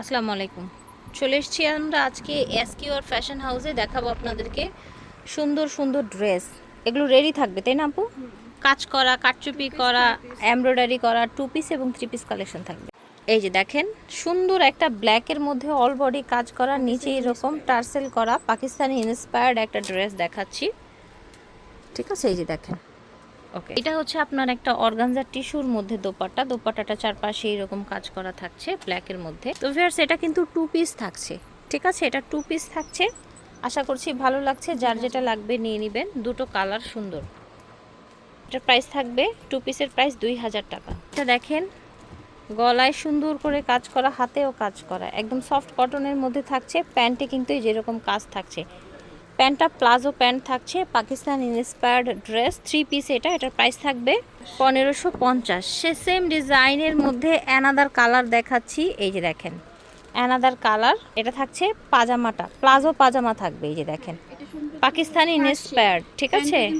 আসসালামু আলাইকুম। চলে এসেছি আমরা আজকে এসকিউআর ফ্যাশন হাউসে দেখাবো আপনাদেরকে সুন্দর সুন্দর ড্রেস। এগুলো রেডি থাকবে তাই না আপু? কাজ করা কাটচুপি করা এমব্রয়ডারি করা টু পিস এবং থ্রি পিস কালেকশন থাকবে। এই যে দেখেন সুন্দর একটা ব্ল্যাকের মধ্যে অল বডি কাজ করা নিচে এরকম টার্সেল করা পাকিস্তানি ইন্সপায়ার্ড একটা ড্রেস দেখাচ্ছি। ঠিক আছে এই যে দেখেন। ওকে এটা হচ্ছে আপনার একটা অর্গানজার টিস্যুর মধ্যে দোপাট্টা। দোপাট্টাটা চারপাশে এরকম কাজ করা থাকছে ব্ল্যাকের মধ্যে। তো ভিউয়ার্স এটা কিন্তু টু পিস থাকছে। ঠিক আছে? এটা টু পিস থাকছে। আশা করছি ভালো লাগছে। যার যেটা লাগবে নিয়ে নেবেন। দুটো কালার সুন্দর। এটার প্রাইস থাকবে টু পিসের প্রাইস দুই হাজার টাকা। এটা দেখেন গলায় সুন্দর করে কাজ করা হাতেও কাজ করা। একদম সফট কটনের মধ্যে থাকছে। প্যান্টে কিন্তু যেরকম কাজ থাকছে। প্যান্টটা প্লাজো প্যান্ট থাকছে Pakistan inspired dress three piece এটা এটার প্রাইস থাকবে পনেরোশো পঞ্চাশ। সে সেম ডিজাইনের মধ্যে অ্যানাদার কালার দেখাচ্ছি এই যে দেখেন অ্যানাদার কালার এটা থাকছে পাজামাটা প্লাজো পাজামা থাকবে এই যে দেখেন। পাকিস্তানি ইন্সপায়ার্ড ঠিক আছে? হ্যাঁ।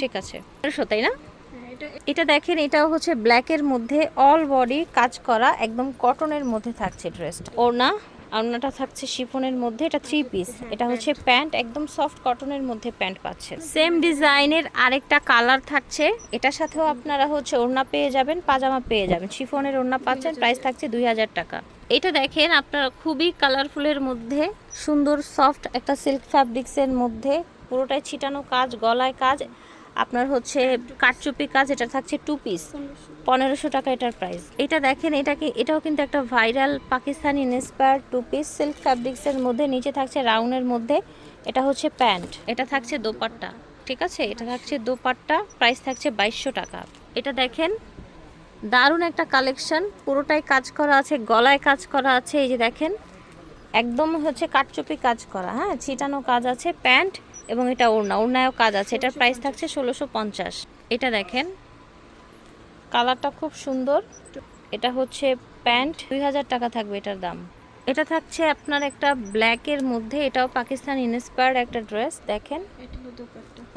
ঠিক আছে পনেরোশো তাই না? হ্যাঁ, এটা এটা দেখেন এটাও হচ্ছে ব্ল্যাকের মধ্যে অল বডি কাজ করা একদম কটনের মধ্যে থাকছে ড্রেসটা ওড়না ওড়নাটা থাকছে শিফনের মধ্যে এটা থ্রি পিস এটা হচ্ছে প্যান্ট একদম সফট কটনের মধ্যে প্যান্ট পাচ্ছেন সেম ডিজাইনের আরেকটা কালার থাকছে। এটার সাথেও আপনারা হচ্ছে ওড়না পেয়ে যাবেন পাজামা পেয়ে যাবেন। শিফনের ওড়না পাচ্ছেন প্রাইস থাকছে দুই হাজার টাকা। এটা দেখেন আপনারা খুবই কালারফুলের মধ্যে সুন্দর সফট একটা সিল্ক ফ্যাব্রিক্সের মধ্যে পুরোটাই ছিটানো কাজ গলায় কাজ। আপনার হচ্ছে কাটচুপি কাজ এটা থাকছে টু পিস পনেরোশো টাকা এটার প্রাইস এটা দেখেন, এটা কি, এটাও কিন্তু একটা viral Pakistani inspire two piece silk ফ্যাব্রিক্সের মধ্যে, নিচে থাকছে রাউন্ডের মধ্যে, এটা হচ্ছে প্যান্ট এটা থাকছে দোপাট্টা, ঠিক আছে? এটা থাকছে দোপাট্টা প্রাইস থাকছে বাইশশো টাকা। এটা দেখেন, দারুণ একটা কালেকশন পুরোটাই কাজ করা আছে, গলায় কাজ করা আছে, এই যে দেখেন একদম হচ্ছে কাটচুপি কাজ করা হ্যাঁ? ছিটানো কাজ আছে প্যান্ট এবং এটা ওড়না ওড়নায়ও কাজ আছে। এটার প্রাইস থাকছে ষোলোশো পঞ্চাশ। এটা দেখেন কালারটা খুব সুন্দর। এটা হচ্ছে প্যান্ট দুই হাজার টাকা থাকবে এটার দাম। এটা থাকছে আপনার একটা ব্ল্যাকের মধ্যে এটাও পাকিস্তান ইন্সপায়ার্ড একটা ড্রেস দেখেন।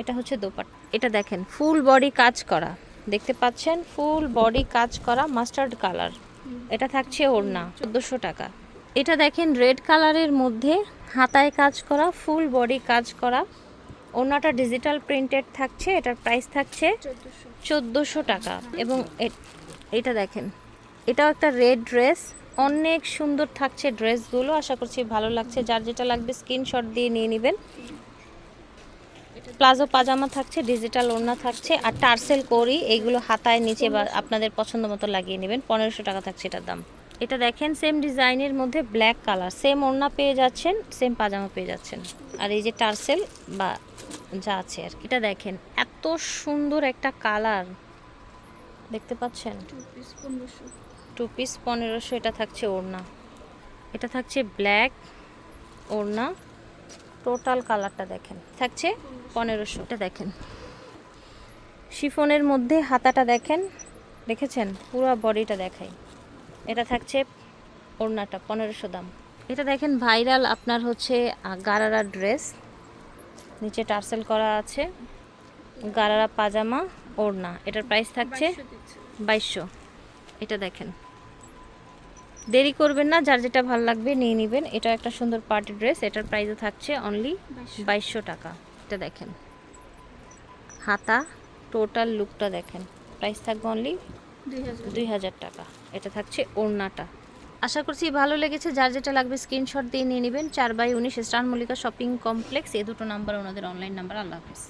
এটা হচ্ছে দোপাট এটা দেখেন ফুল বডি কাজ করা। দেখতে পাচ্ছেন ফুল বডি কাজ করা মাস্টার্ড কালার এটা থাকছে ওড়না চোদ্দোশো টাকা। এটা দেখেন রেড কালারের মধ্যে হাতায় কাজ করা ফুল বডি কাজ করা। ওড়নাটা ডিজিটাল প্রিন্টেড থাকছে, এটার প্রাইস থাকছে চোদ্দোশো চোদ্দোশো টাকা। এবং এটা দেখেন, এটাও একটা রেড ড্রেস অনেক সুন্দর থাকছে ড্রেসগুলো, আশা করছি ভালো লাগছে। যার যেটা লাগবে স্ক্রিনশট দিয়ে নিয়ে নেবেন। প্লাজো পাজামা থাকছে ডিজিটাল ওড়না থাকছে। আর টার্সেল করি এইগুলো হাতায় নিচে বা আপনাদের পছন্দ মতো লাগিয়ে নেবেন। পনেরোশো টাকা থাকছে এটার দাম। এটা দেখেন সেম ডিজাইনের মধ্যে ব্ল্যাক কালার সেম ওড়না পেয়ে যাচ্ছেন সেম পাজামা পেয়ে যাচ্ছেন। আর এই যে টার্সেল বা যা আছে আর। এটা দেখেন এত সুন্দর একটা কালার দেখতে পাচ্ছেন? টু পিস পনেরোশো। টু পিস পনেরোশো এটা থাকছে ওড়না। এটা থাকছে ব্ল্যাক ওড়না। টোটাল কালারটা দেখেন থাকছে পনেরোশো। এটা দেখেন শিফনের মধ্যে হাতাটা দেখেন দেখেছেন? পুরো বডিটা দেখাই। এটা থাকছে ওড়নাটা পনেরোশো দাম। এটা দেখেন ভাইরাল আপনার হচ্ছে গারারা ড্রেস। নিচে টার্সেল করা আছে গারারা পাজামা ওড়না। এটার প্রাইস থাকছে বাইশশো এটা দেখেন। দেরি করবেন না যার যেটা ভালো লাগবে নিয়ে নেবেন। এটা একটা সুন্দর পার্টি ড্রেস এটার প্রাইসও থাকছে অনলি বাইশশো। টাকা। এটা দেখেন। হাতা টোটাল লুকটা দেখেন। প্রাইস থাকবে অনলি দুই হাজার। টাকা। এটা থাকছে ওড়নাটা। আশা করছি ভালো লেগেছে। যার যেটা লাগবে স্ক্রিনশট দিয়ে নিয়ে নেবেন। চার বাই উনিশ স্টার মল্লিকা শপিং কমপ্লেক্স। এ দুটো নাম্বার ওনাদের অনলাইন নাম্বার আল্লাহ হাফিজ।